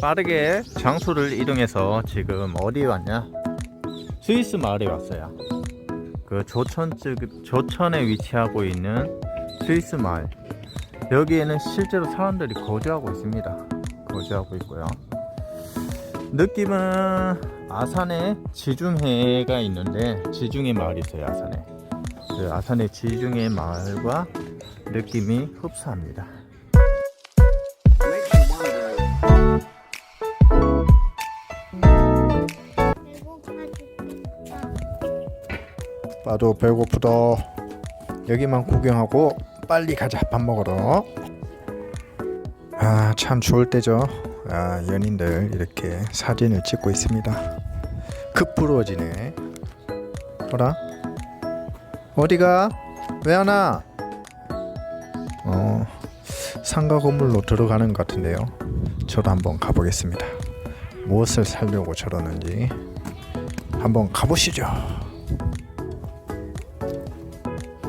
빠르게 장소를 이동해서 지금 어디에 왔냐? 스위스 마을에 왔어요. 그 조천 쪽 조천에 위치하고 있는 스위스 마을. 여기에는 실제로 사람들이 거주하고 있습니다. 거주하고 있고요. 느낌은 아산에 지중해가 있는데 지중해 마을이 있어요. 아산에. 그 아산의 지중해 마을과 느낌이 흡사합니다. 나도 배고프다. 여기만 구경하고 빨리 가자 밥 먹으러. 아 참 좋을 때죠. 아 연인들 이렇게 사진을 찍고 있습니다. 급 부러워지네. 어라? 어디가? 왜 안 와? 어 상가 건물로 들어가는 것 같은데요. 저도 한번 가보겠습니다. 무엇을 살려고 저러는지 한번 가보시죠.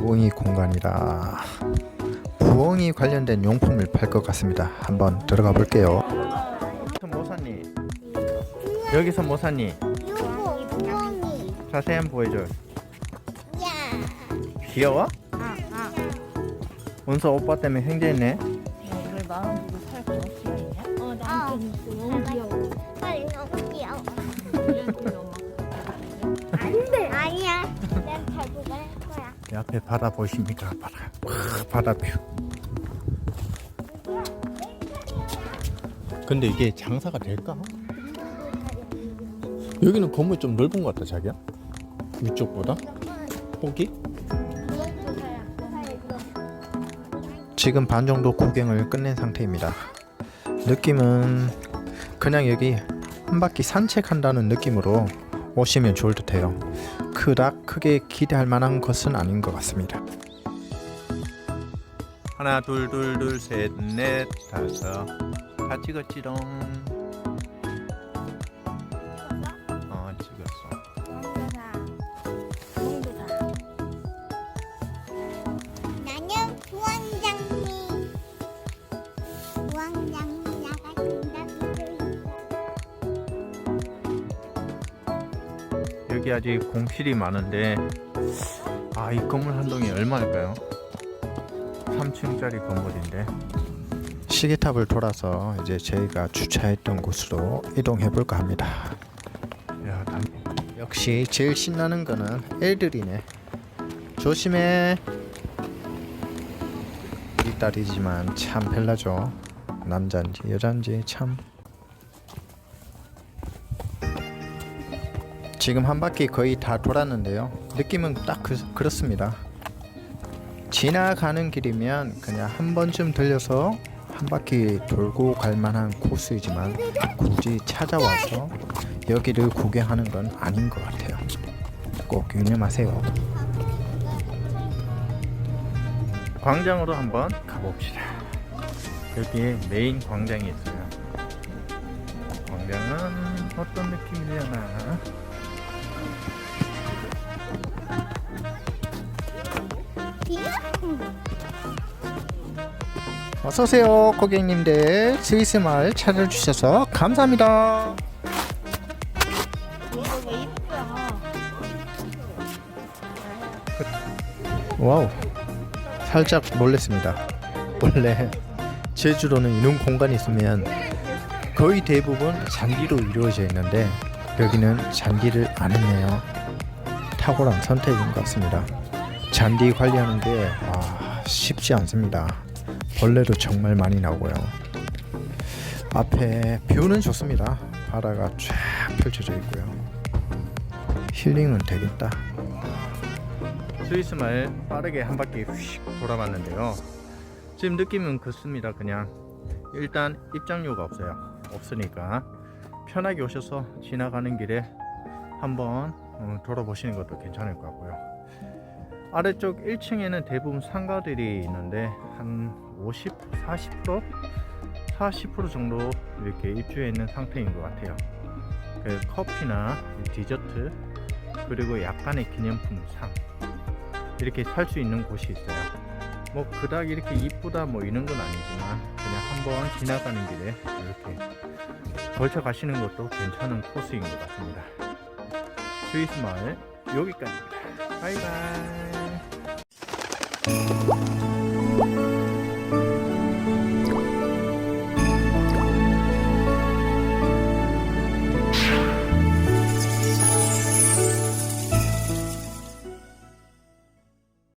부엉이 공간이라 부엉이 관련된 용품을 팔 것 같습니다. 한번 들어가 볼게요. 여기서 뭐 샀니? 여기서 뭐 샀니? 요거 부엉이 자세히 한번 보여줘. 야 귀여워? 아, 아. 원서 오빠 때문에 횡재했네. 마음 주고 살 그런 수가 있냐? 어 너무 귀여워 빨리 너무 귀여워 앞에 바다 보이십니까? 바다. 와, 바다 뷰. 근데 이게 장사가 될까? 여기는 건물 좀 넓은 것 같다, 자기야. 위쪽보다. 폭이? 지금 반 정도 구경을 끝낸 상태입니다. 느낌은 그냥 여기 한 바퀴 산책한다는 느낌으로 오시면 좋을 듯해요. 그닥 크게 기대할 만한 것은 아닌 것 같습니다. 하나, 둘, 둘, 둘, 셋, 넷, 다섯. 다 찍었지롱. 여기 아직 공실이 많은데 아 이 건물 한 동이 얼마일까요? 3층짜리 건물인데 시계탑을 돌아서 이제 저희가 주차했던 곳으로 이동해 볼까 합니다. 야 단... 역시 제일 신나는 거는 애들이네. 조심해. 우리 딸이지만 참 별나죠. 남잔지 여잔지 참. 지금 한 바퀴 거의 다 돌았는데요. 느낌은 딱 그, 그렇습니다. 지나가는 길이면 그냥 한 번쯤 들려서 한 바퀴 돌고 갈 만한 코스이지만 굳이 찾아와서 여기를 구경하는 건 아닌 것 같아요. 꼭 유념하세요. 광장으로 한번 가봅시다 여기에 메인 광장이 있어요 광장은 어떤 느낌이려나 어서 오세요, 고객님들. 스위스 마을 찾아주셔서 감사합니다. 와우, 살짝 놀랐습니다. 원래 제주도는 이런 공간이 있으면 거의 대부분 잔디로 이루어져 있는데 여기는 잔디를 안 했네요. 탁월한 선택인 것 같습니다. 잔디 관리하는 게 아, 쉽지 않습니다. 벌레도 정말 많이 나오고요. 앞에 뷰는 좋습니다. 바다가 쫙 펼쳐져 있고요. 힐링은 되겠다. 스위스 마을 빠르게 한 바퀴 휙 돌아봤는데요 지금 느낌은 그렇습니다 그냥 일단 입장료가 없어요 없으니까 편하게 오셔서 지나가는 길에 한번 어, 돌아보시는 것도 괜찮을 것 같고요 아래쪽 1층에는 대부분 상가들이 있는데 한 50, 40%? 40% 정도 이렇게 입주해 있는 상태인 것 같아요 그 커피나 디저트 그리고 약간의 기념품 상 이렇게 살 수 있는 곳이 있어요. 뭐 그닥 이렇게 이쁘다 뭐 이런 건 아니지만 한번 지나가는 길에 이렇게 걸쳐 가시는 것도 괜찮은 코스인 것 같습니다. 스위스 마을 여기까지입니다. 바이바이.